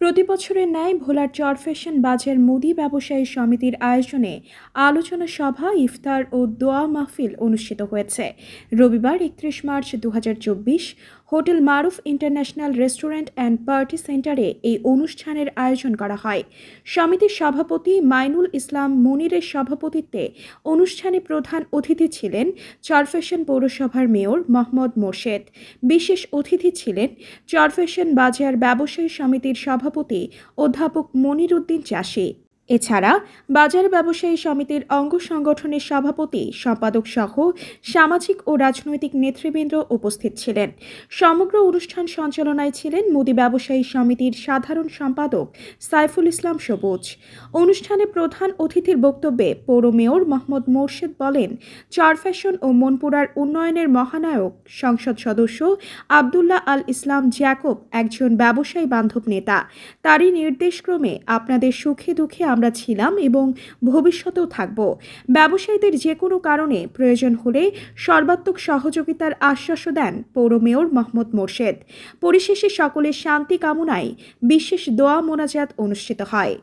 প্রতি বছরের ন্যায় ভোলার চরফ্যাশন বাজার মুদি ব্যবসায়ী সমিতির আয়োজনে আলোচনা সভা, ইফতার ও দোয়া মাহফিল অনুষ্ঠিত হয়েছে। রবিবার একত্রিশ মার্চ দু হাজার চব্বিশ hotel Maruf international restaurant and party সেন্টারে এই অনুষ্ঠানের আয়োজন করা হয়। সমিতির সভাপতি মাইনুল ইসলাম মনিরের সভাপতিত্বে অনুষ্ঠানে প্রধান অতিথি ছিলেন চরফ্যাশন পৌরসভার মেয়র মোহাম্মদ মোর্শেদ। বিশেষ অতিথি ছিলেন চরফ্যাশন বাজার ব্যবসায়ী সমিতির সভাপতি অধ্যাপক মনির উদ্দিন চাষী। এছাড়া বাজার ব্যবসায়ী সমিতির অঙ্গ সংগঠনের সভাপতি, সম্পাদক সহ সামাজিক ও রাজনৈতিক নেতৃবৃন্দ উপস্থিত ছিলেন। সমগ্র অনুষ্ঠান সঞ্চালনায় ছিলেন মুদি ব্যবসায়ী সমিতির সাধারণ সম্পাদক সাইফুল ইসলাম সবুজ। অনুষ্ঠানে প্রধান অতিথির বক্তব্যে পৌর মেয়র মোহাম্মদ মোর্শেদ বলেন, চার ফ্যাশন ও মনপুরার উন্নয়নের মহানায়ক সংসদ সদস্য আবদুল্লাহ আল ইসলাম জ্যাকব একজন ব্যবসায়ী বান্ধব নেতা। তারই নির্দেশক্রমে আপনাদের সুখে দুঃখে আমরা ছিলাম এবং ভবিষ্যতেও থাকব। ব্যবসায়ীদের যে কোনো কারণে প্রয়োজন হলে সর্বাত্মক সহযোগিতার আশ্বাস দেন পৌর মেয়র মোহাম্মদ মোর্শেদ। পরিশেষে সকলের শান্তি কামনায় বিশেষ দোয়া মোনাজাত অনুষ্ঠিত হয়।